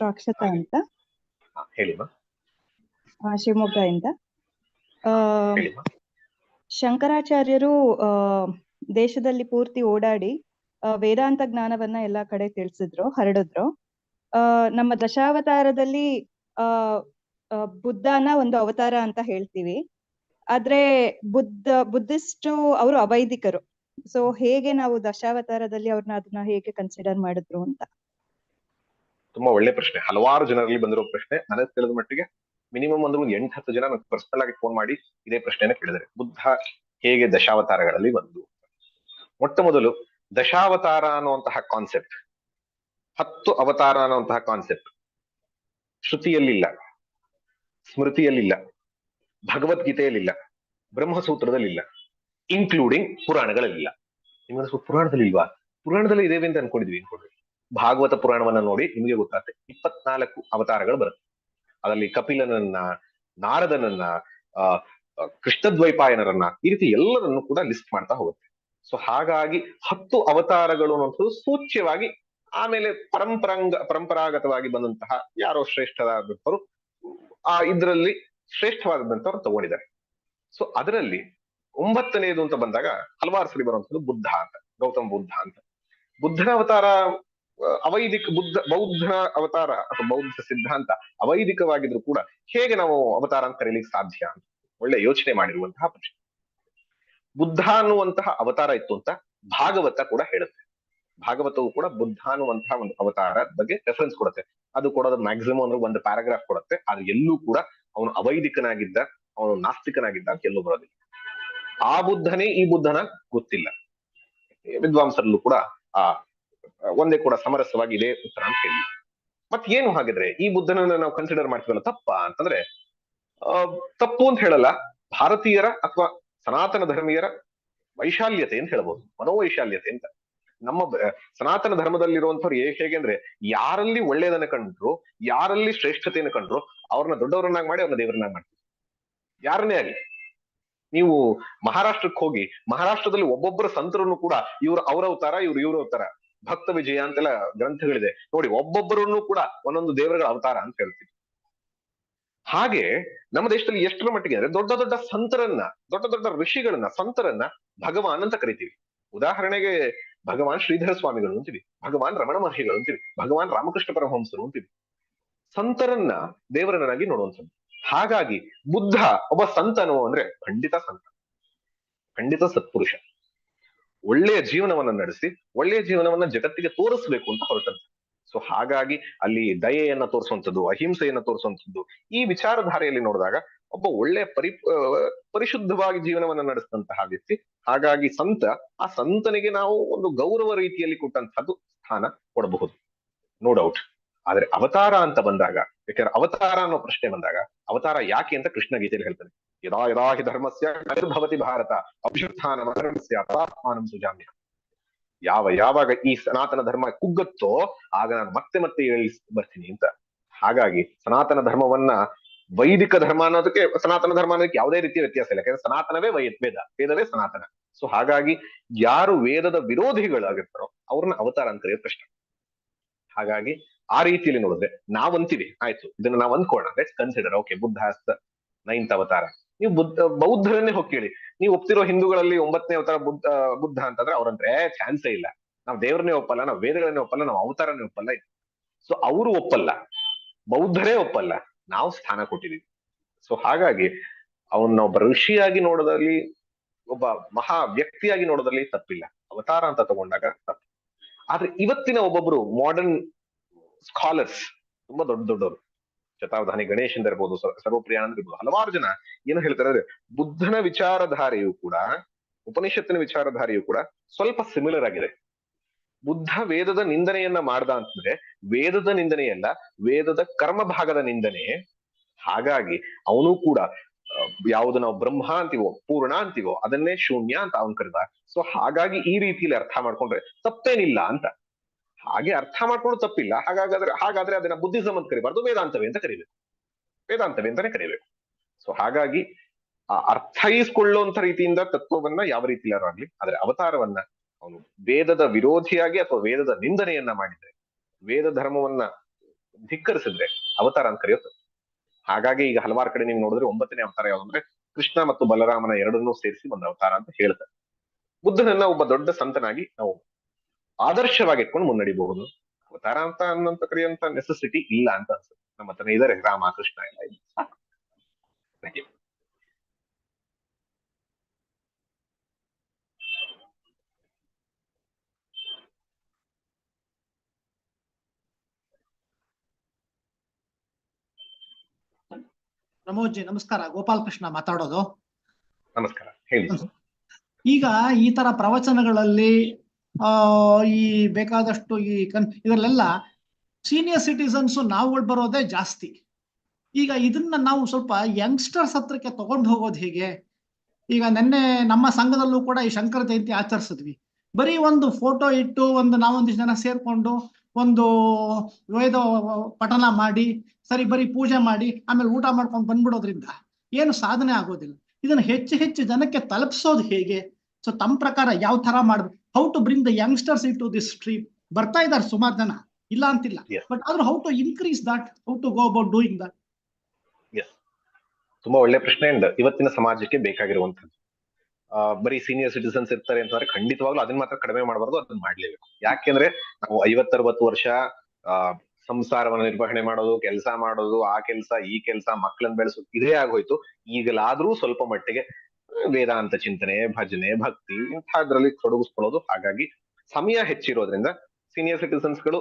ರಾಕ್ಷತಾ ಅಂತ ಶಿವಮೊಗ್ಗ ಇಂದ. ಶಂಕರಾಚಾರ್ಯರು ದೇಶದಲ್ಲಿ ಪೂರ್ತಿ ಓಡಾಡಿ ವೇದಾಂತ ಜ್ಞಾನವನ್ನ ಎಲ್ಲಾ ಕಡೆ ತಿಳಿಸಿದ್ರು ಹರಡಿದ್ರು. ನಮ್ಮ ದಶಾವತಾರದಲ್ಲಿ ಆ, ಬುದ್ಧನ ಒಂದು ಅವತಾರ ಅಂತ ಹೇಳ್ತೀವಿ. ಆದ್ರೆ ಬುದ್ಧ ಬುದ್ಧಿಸ್ಟು ಅವರು ಅವೈದಿಕರು. ಸೊ ಹೇಗೆ ನಾವು ದಶಾವತಾರದಲ್ಲಿ ಅವ್ರನ್ನ ಅದನ್ನ ಹೇಗೆ ಕನ್ಸಿಡರ್ ಮಾಡಿದ್ರು ಅಂತ. ತುಂಬಾ ಒಳ್ಳೆ ಪ್ರಶ್ನೆ. ಹಲವಾರು ಜನರಲ್ಲಿ ಬಂದಿರೋ ಪ್ರಶ್ನೆ. ನನಗೆ ತಿಳಿದ ಮಟ್ಟಿಗೆ ಮಿನಿಮಮ್ ಅಂದ್ರೆ ಒಂದು ಎಂಟು ಹತ್ತು ಜನ ನನಗೆ ಪರ್ಸನಲ್ ಆಗಿ ಫೋನ್ ಮಾಡಿ ಇದೇ ಪ್ರಶ್ನೆನ ಕೇಳಿದರೆ ಬುದ್ಧ ಹೇಗೆ ದಶಾವತಾರಗಳಲ್ಲಿ ಬಂದು ಮೊಟ್ಟ ಮೊದಲು ದಶಾವತಾರ ಅನ್ನುವಂತಹ ಕಾನ್ಸೆಪ್ಟ್ ಹತ್ತು ಅವತಾರ ಅನ್ನುವಂತಹ ಕಾನ್ಸೆಪ್ಟ್ ಶ್ರುತಿಯಲ್ಲಿಲ್ಲ, ಸ್ಮೃತಿಯಲ್ಲಿಲ್ಲ, ಭಗವದ್ಗೀತೆಯಲ್ಲಿಲ್ಲ, ಬ್ರಹ್ಮಸೂತ್ರದಲ್ಲಿಲ್ಲ ಇನ್ಕ್ಲೂಡಿಂಗ್ ಪುರಾಣಗಳಲ್ಲಿಲ್ಲ. ನಿಮ್ಗೆ ಪುರಾಣದಲ್ಲಿ ಇಲ್ವಾ ಪುರಾಣದಲ್ಲಿ ಇದೇವೆ ಅಂತ ಅನ್ಕೊಂಡಿದ್ವಿ ಅನ್ಕೊಂಡ್ರಿ. ಭಾಗವತ ಪುರಾಣವನ್ನ ನೋಡಿ ನಿಮಗೆ ಗೊತ್ತಾಗುತ್ತೆ. ಇಪ್ಪತ್ನಾಲ್ಕು ಅವತಾರಗಳು ಬರುತ್ತೆ. ಅದರಲ್ಲಿ ಕಪಿಲನನ್ನ, ನಾರದನನ್ನ ಕೃಷ್ಣದ್ವೈಪಾಯನರನ್ನ ಈ ರೀತಿ ಎಲ್ಲರನ್ನು ಕೂಡ ಲಿಸ್ಟ್ ಮಾಡ್ತಾ ಹೋಗುತ್ತೆ. ಸೊ ಹಾಗಾಗಿ ಹತ್ತು ಅವತಾರಗಳು ಅನ್ನುವಂಥದ್ದು ಸೂಚ್ಯವಾಗಿ ಆಮೇಲೆ ಪರಂಪರಾಂಗ, ಪರಂಪರಾಗತವಾಗಿ ಬಂದಂತಹ ಯಾರೋ ಶ್ರೇಷ್ಠರಾದಂಥವ್ರು ಆ, ಇದರಲ್ಲಿ ಶ್ರೇಷ್ಠವಾದಂಥವ್ರು ತಗೊಂಡಿದ್ದಾರೆ. ಸೊ ಅದರಲ್ಲಿ ಒಂಬತ್ತನೆಯದು ಅಂತ ಬಂದಾಗ ಹಲವಾರು ಸರಿ ಬರುವಂಥದ್ದು ಬುದ್ಧ ಅಂತ, ಗೌತಮ ಬುದ್ಧ ಅಂತ. ಬುದ್ಧನ ಅವತಾರ ಅವೈದಿಕ ಬುದ್ಧ, ಬೌದ್ಧನ ಅವತಾರ ಅಥವಾ ಬೌದ್ಧ ಸಿದ್ಧಾಂತ ಅವೈದಿಕವಾಗಿದ್ರು ಕೂಡ ಹೇಗೆ ನಾವು ಅವತಾರ ಅಂತ ಕರೀಲಿಕ್ಕೆ ಸಾಧ್ಯ ಅಂತ ಒಳ್ಳೆ ಯೋಚನೆ ಮಾಡಿರುವಂತಹ ಪ್ರಶ್ನೆ. ಬುದ್ಧ ಅನ್ನುವಂತಹ ಅವತಾರ ಇತ್ತು ಅಂತ ಭಾಗವತ ಕೂಡ ಹೇಳುತ್ತೆ. ಭಾಗವತವು ಕೂಡ ಬುದ್ಧ ಅನ್ನುವಂತಹ ಒಂದು ಅವತಾರ ಬಗ್ಗೆ ರೆಫರೆನ್ಸ್ ಕೊಡುತ್ತೆ. ಅದು ಕೊಡೋದು ಮ್ಯಾಕ್ಸಿಮಮ್ ಅಂದ್ರೆ ಒಂದು ಪ್ಯಾರಾಗ್ರಾಫ್ ಕೊಡುತ್ತೆ. ಅದು ಎಲ್ಲೂ ಕೂಡ ಅವನು ಅವೈದಿಕನಾಗಿದ್ದ, ಅವನು ನಾಸ್ತಿಕನಾಗಿದ್ದ ಅಂತ ಎಲ್ಲೂ ಬರೋದಿಲ್ಲ. ಆ ಬುದ್ಧನೇ ಈ ಬುದ್ಧನ ಗೊತ್ತಿಲ್ಲ. ವಿದ್ವಾಂಸರಲ್ಲೂ ಕೂಡ ಆ ಒಂದೇ ಕೂಡ ಸಮರಸವಾಗಿದೆ ಉತ್ತರ ಅಂತ ಹೇಳಿ ಮತ್ ಏನು ಹಾಗಿದ್ರೆ ಈ ಬುದ್ಧನನ್ನ ನಾವು ಕನ್ಸಿಡರ್ ಮಾಡ್ತೀವಲ್ಲ ತಪ್ಪ ಅಂತಂದ್ರೆ ತಪ್ಪು ಅಂತ ಹೇಳಲ್ಲ, ಭಾರತೀಯರ ಅಥವಾ ಸನಾತನ ಧರ್ಮೀಯರ ವೈಶಾಲ್ಯತೆ ಅಂತ ಹೇಳ್ಬೋದು, ಮನೋವೈಶಾಲ್ಯತೆ ಅಂತ. ನಮ್ಮ ಸನಾತನ ಧರ್ಮದಲ್ಲಿರುವಂತವ್ರು ಹೇ- ಹೇಗೆ ಅಂದ್ರೆ ಯಾರಲ್ಲಿ ಒಳ್ಳೇದನ್ನ ಕಂಡ್ರು, ಯಾರಲ್ಲಿ ಶ್ರೇಷ್ಠತೆಯನ್ನು ಕಂಡ್ರು, ಅವ್ರನ್ನ ದೊಡ್ಡವರನ್ನಾಗಿ ಮಾಡಿ ಅವ್ರನ್ನ ದೇವರನ್ನಾಗಿ ಮಾಡ್ತೀವಿ ಯಾರನ್ನೇ ಆಗಲಿ. ನೀವು ಮಹಾರಾಷ್ಟ್ರಕ್ಕೆ ಹೋಗಿ ಮಹಾರಾಷ್ಟ್ರದಲ್ಲಿ ಒಬ್ಬೊಬ್ಬರ ಸಂತರನ್ನು ಕೂಡ ಇವ್ರು ಅವರ ಅವತಾರ, ಇವ್ರು ಇವ್ರ ಅವತಾರ. ಭಕ್ತ ವಿಜಯ ಅಂತೆಲ್ಲ ಗ್ರಂಥಗಳಿದೆ. ನೋಡಿ, ಒಬ್ಬೊಬ್ಬರನ್ನು ಕೂಡ ಒಂದೊಂದು ದೇವರುಗಳ ಅವತಾರ ಅಂತ ಹೇಳ್ತೀವಿ. ಹಾಗೆ ನಮ್ಮ ದೇಶದಲ್ಲಿ ಎಷ್ಟರ ಮಟ್ಟಿಗೆ ಅಂದ್ರೆ ದೊಡ್ಡ ದೊಡ್ಡ ಸಂತರನ್ನ, ದೊಡ್ಡ ದೊಡ್ಡ ಋಷಿಗಳನ್ನ, ಸಂತರನ್ನ ಭಗವಾನ್ ಅಂತ ಕರಿತೀವಿ. ಉದಾಹರಣೆಗೆ ಭಗವಾನ್ ಶ್ರೀಧರ ಸ್ವಾಮಿಗಳು ಅಂತೀವಿ, ಭಗವಾನ್ ರಮಣ ಮಹರ್ಷಿಗಳು ಅಂತೀವಿ, ಭಗವಾನ್ ರಾಮಕೃಷ್ಣ ಪರಮಹಂಸರು ಅಂತೀವಿ. ಸಂತರನ್ನ ದೇವರನ್ನಾಗಿ ನೋಡುವಂಥದ್ದು. ಹಾಗಾಗಿ ಬುದ್ಧ ಒಬ್ಬ ಸಂತನು ಅಂದ್ರೆ ಖಂಡಿತ ಸಂತ. ಖಂಡಿತ ಸತ್ಪುರುಷ. ಒಳ್ಳೆಯ ಜೀವನವನ್ನ ನಡೆಸಿ, ಒಳ್ಳೆಯ ಜೀವನವನ್ನ ಜಗತ್ತಿಗೆ ತೋರಿಸ್ಬೇಕು ಅಂತ ಹೊರಟದ್ದು ಸೊ ಹಾಗಾಗಿ ಅಲ್ಲಿ ದಯೆಯನ್ನ ತೋರಿಸುವಂಥದ್ದು, ಅಹಿಂಸೆಯನ್ನ ತೋರಿಸುವಂಥದ್ದು, ಈ ವಿಚಾರಧಾರೆಯಲ್ಲಿ ನೋಡಿದಾಗ ಒಬ್ಬ ಒಳ್ಳೆಯ ಪರಿ ಪರಿಶುದ್ಧವಾಗಿ ಜೀವನವನ್ನ ನಡೆಸಿದಂತಹ ವ್ಯಕ್ತಿ, ಹಾಗಾಗಿ ಸಂತ, ಆ ಸಂತನಿಗೆ ನಾವು ಒಂದು ಗೌರವ ರೀತಿಯಲ್ಲಿ ಕೊಟ್ಟಂತಹದ್ದು ಸ್ಥಾನ ಕೊಡಬಹುದು. ನೋ ಡೌಟ್ ಆದ್ರೆ ಅವತಾರ ಅಂತ ಬಂದಾಗ, ಯಾಕಂದ್ರೆ ಅವತಾರ ಅನ್ನೋ ಪ್ರಶ್ನೆ ಬಂದಾಗ, ಅವತಾರ ಯಾಕೆ ಅಂತ ಕೃಷ್ಣ ಗೀತೆಯಲ್ಲಿ ಹೇಳ್ತಾನೆ ಯದಾ ಯದಾ ಹಿ ಧರ್ಮಸ್ಯ ಭವತಿ ಭಾರತ ಅಭ್ಯುತ್ಥಾನ ಮರಣಸ್ಯ ತಾತ್ಮಾನಂ ಸುಜಾಮ್ಯ ಯಾವ ಯಾವಾಗ ಈ ಸನಾತನ ಧರ್ಮ ಕುಗ್ಗತ್ತೋ ಆಗ ನಾನು ಮತ್ತೆ ಮತ್ತೆ ಹೇಳಿ ಬರ್ತೀನಿ ಅಂತ। ಹಾಗಾಗಿ ಸನಾತನ ಧರ್ಮವನ್ನ ವೈದಿಕ ಧರ್ಮ ಅನ್ನೋದಕ್ಕೆ ಸನಾತನ ಧರ್ಮ ಅನ್ನೋದಕ್ಕೆ ಯಾವುದೇ ರೀತಿಯ ವ್ಯತ್ಯಾಸ ಇಲ್ಲ, ಯಾಕಂದ್ರೆ ಸನಾತನವೇ ವೈ ವೇದ, ವೇದವೇ ಸನಾತನ. ಸೊ ಹಾಗಾಗಿ ಯಾರು ವೇದದ ವಿರೋಧಿಗಳಾಗಿರ್ತಾರೋ ಅವ್ರನ್ನ ಅವತಾರ ಅಂತ ಕರೆಯೋದು ಕಷ್ಟ ಹಾಗಾಗಿ ಆ ರೀತಿಯಲ್ಲಿ ನೋಡಿದ್ರೆ ನಾವಂತೀವಿ, ಆಯ್ತು, ಇದನ್ನ ನಾವು ಅಂದ್ಕೋಣ let's consider okay Buddha ninth ಅವತಾರ. ನೀವು ಬುದ್ಧ ಬೌದ್ಧರನ್ನೇ ಹೋಗಿ ಕೇಳಿ ನೀವು ಒಪ್ತಿರೋ ಹಿಂದೂಗಳಲ್ಲಿ ಒಂಬತ್ತನೇ ಅವತಾರ ಬುದ್ಧ ಬುದ್ಧ ಅಂತಂದ್ರೆ ಅವ್ರಂದ್ರೆ ಚಾನ್ಸೇ ಇಲ್ಲ. ನಾವು ದೇವರನ್ನೇ ಒಪ್ಪಲ್ಲ, ನಾವು ವೇದಗಳನ್ನೇ ಒಪ್ಪಲ್ಲ, ನಾವು ಅವತಾರನೇ ಒಪ್ಪಲ್ಲ ಸೊ ಅವರು ಒಪ್ಪಲ್ಲ. ಬೌದ್ಧರೇ ಒಪ್ಪಲ್ಲ. ನಾವು ಸ್ಥಾನ ಕೊಟ್ಟಿದೀವಿ. ಸೊ ಹಾಗಾಗಿ ಅವನ್ನ ಒಬ್ಬ ಋಷಿಯಾಗಿ ನೋಡೋದ್ರಲ್ಲಿ, ಒಬ್ಬ ಮಹಾ ವ್ಯಕ್ತಿಯಾಗಿ ನೋಡೋದ್ರಲ್ಲಿ ತಪ್ಪಿಲ್ಲ. ಅವತಾರ ಅಂತ ತಗೊಂಡಾಗ ತಪ್ಪು. ಆದ್ರೆ ಇವತ್ತಿನ ಒಬ್ಬೊಬ್ರು ಮಾಡರ್ನ್ ಸ್ಕಾಲರ್ಸ್ ತುಂಬಾ ದೊಡ್ಡ ದೊಡ್ಡವರು. ಶತಾವಧಾನಿ ಗಣೇಶನ್ ಇರ್ಬೋದು ಸರ್ವಪ್ರಿಯಾನಂದ ಇರ್ಬೋದು, ಹಲವಾರು ಜನ ಏನು ಹೇಳ್ತಾರೆ ಅಂದ್ರೆ ಬುದ್ಧನ ವಿಚಾರಧಾರೆಯು ಕೂಡ, ಉಪನಿಷತ್ತಿನ ವಿಚಾರಧಾರೆಯು ಕೂಡ ಸ್ವಲ್ಪ ಸಿಮಿಲರ್ ಆಗಿದೆ. ಬುದ್ಧ ವೇದದ ನಿಂದನೆಯನ್ನ ಮಾಡ್ದ ಅಂತಂದ್ರೆ ವೇದದ ನಿಂದನೆಯಲ್ಲ ವೇದದ ಕರ್ಮ ಭಾಗದ ನಿಂದನೆ. ಹಾಗಾಗಿ ಅವನು ಕೂಡ ಯಾವುದು ನಾವು ಬ್ರಹ್ಮ ಅಂತೀವೋ, ಪೂರ್ಣ ಅಂತೀವೋ, ಅದನ್ನೇ ಶೂನ್ಯ ಅಂತ ಅವನ್ ಕರೆದ. ಸೊ ಹಾಗಾಗಿ ಈ ರೀತಿಯಲ್ಲಿ ಅರ್ಥ ಮಾಡ್ಕೊಂಡ್ರೆ ತಪ್ಪೇನಿಲ್ಲ ಅಂತ. ಹಾಗೆ ಅರ್ಥ ಮಾಡ್ಕೊಂಡು ತಪ್ಪಿಲ್ಲ. ಹಾಗಾದ್ರೆ ಹಾಗಾದ್ರೆ ಅದನ್ನ ಬುದ್ಧಿಸಮ್ ಅಂತ ಕರಿಬಾರ್ದು, ವೇದಾಂತವೇ ಅಂತ ಕರಿಬೇಕು. ವೇದಾಂತವೇ ಅಂತಾನೆ ಕರಿಬೇಕು. ಸೊ ಹಾಗಾಗಿ ಆ ಅರ್ಥೈಸ್ಕೊಳ್ಳುವಂತ ರೀತಿಯಿಂದ ತತ್ವವನ್ನ ಯಾವ ರೀತಿಯಾರು ಆಗ್ಲಿ, ಆದ್ರೆ ಅವತಾರವನ್ನ ಅವನು ವೇದದ ವಿರೋಧಿಯಾಗಿ ಅಥವಾ ವೇದದ ನಿಂದನೆಯನ್ನ ಮಾಡಿದ್ರೆ, ವೇದ ಧರ್ಮವನ್ನ ಧಿಕ್ಕರಿಸಿದ್ರೆ ಅವತಾರ ಅಂತ ಕರೆಯುತ್ತೆ. ಹಾಗಾಗಿ ಈಗ ಹಲವಾರು ಕಡೆ ನೀವು ನೋಡಿದ್ರೆ ಒಂಬತ್ತನೇ ಅವತಾರ ಯಾವ್ದಂದ್ರೆ ಕೃಷ್ಣ ಮತ್ತು ಬಲರಾಮನ ಎರಡನ್ನೂ ಸೇರಿಸಿ ಒಂದು ಅವತಾರ ಅಂತ ಹೇಳ್ತಾರೆ. ಬುದ್ಧನನ್ನ ಒಬ್ಬ ದೊಡ್ಡ ಸಂತನಾಗಿ ನಾವು ಆದರ್ಶವಾಗಿ ಇಟ್ಕೊಂಡು ಮುನ್ನಡಿಬಹುದು. ಅವತಾರ ಅಂತ ಅನ್ನಂತ ಕರೆಯುವಂತ ನೆಸೆಸಿಟಿ ಇಲ್ಲ ಅಂತ ಅನ್ಸುತ್ತೆ. ನಮ್ಮ ಹತ್ರ ಇದಾರೆ. ರಾಮ ಕೃಷ್ಣ ಎಲ್ಲ ಇದೆ ಪ್ರಮೋದ್ಜಿ. ಪ್ರಮೋದ್ ಜಿ ನಮಸ್ಕಾರ. ಗೋಪಾಲ್ ಕೃಷ್ಣ ಮಾತಾಡೋದು. ನಮಸ್ಕಾರ. ಹೇಳಿ. ಈಗ ಈ ತರ ಪ್ರವಚನಗಳಲ್ಲಿ ಈ ಬೇಕಾದಷ್ಟು ಈ ಕನ್ ಇದರಲ್ಲೆಲ್ಲ ಸೀನಿಯರ್ ಸಿಟಿಸನ್ಸ್ ನಾವುಗಳು ಬರೋದೇ ಜಾಸ್ತಿ. ಈಗ ಇದನ್ನ ನಾವು ಸ್ವಲ್ಪ ಯಂಗ್ಸ್ಟರ್ಸ್ ಹತ್ರಕ್ಕೆ ತಗೊಂಡು ಹೋಗೋದು ಹೇಗೆ? ಈಗ ನಿನ್ನೆ ನಮ್ಮ ಸಂಘದಲ್ಲೂ ಕೂಡ ಈ ಶಂಕರ ಜಯಂತಿ ಆಚರಿಸಿದ್ವಿ. ಬರೀ ಒಂದು ಫೋಟೋ ಇಟ್ಟು ಒಂದು ನಾವೊಂದಿಷ್ಟು ಜನ ಸೇರ್ಕೊಂಡು ಒಂದು ವೇದ ಪಠನ ಮಾಡಿ, ಸರಿ ಬರೀ ಪೂಜೆ ಮಾಡಿ, ಆಮೇಲೆ ಊಟ ಮಾಡ್ಕೊಂಡು ಬಂದ್ಬಿಡೋದ್ರಿಂದ ಏನು ಸಾಧನೆ ಆಗೋದಿಲ್ಲ. ಇದನ್ನ ಹೆಚ್ಚು ಹೆಚ್ಚು ಜನಕ್ಕೆ ತಲುಪಿಸೋದು ಹೇಗೆ? ಸೊ ತಮ್ಮ ಪ್ರಕಾರ ಯಾವ ತರ ಮಾಡ್ಬೇಕು how to bring the youngsters into this stream ಬರ್ತಾ ಇದ್ದಾರೆ ಸುಮಾರು ಜನ. ಇಲ್ಲ ಅಂತಿಲ್ಲ. ಬಟ್ ಆದ್ರೆ how to increase that how to go about doing that is ತುಂಬಾ ಒಳ್ಳೆ ಪ್ರಶ್ನೆ ಅಂಡ್ ಇವತ್ತಿನ ಸಮಾಜಕ್ಕೆ ಬೇಕಾಗಿರುವಂತದ್ದು ಬರೀ ಸೀನಿಯರ್ ಸಿಟಿಸನ್ಸ್ ಇರ್ತಾರೆ ಅಂತಂದ್ರೆ ಖಂಡಿತವಾಗ್ಲೂ ಅದನ್ನ ಮಾತ್ರ ಕಡಿಮೆ ಮಾಡಬಾರ್ದು ಅದನ್ನ ಮಾಡ್ಲೇಬೇಕು. ಯಾಕೆಂದ್ರೆ ನಾವು ಐವತ್ತರವತ್ತು ವರ್ಷ ಸಂಸಾರವನ್ನ ನಿರ್ವಹಣೆ ಮಾಡೋದು ಕೆಲಸ ಮಾಡೋದು ಆ ಕೆಲಸ ಈ ಕೆಲಸ ಮಕ್ಕಳನ್ನ ಬೆಳೆಸೋದು ಇದೇ ಆಗೋಯ್ತು. ಈಗಲಾದ್ರೂ ಸ್ವಲ್ಪ ಮಟ್ಟಿಗೆ ವೇದಾಂತ ಚಿಂತನೆ, ಭಜನೆ, ಭಕ್ತಿ ಇಂಥದ್ರಲ್ಲಿ ತೊಡಗಿಸ್ಕೊಳ್ಳೋದು. ಹಾಗಾಗಿ ಸಮಯ ಹೆಚ್ಚಿರೋದ್ರಿಂದ ಸೀನಿಯರ್ ಸಿಟಿಸನ್ಸ್ಗಳು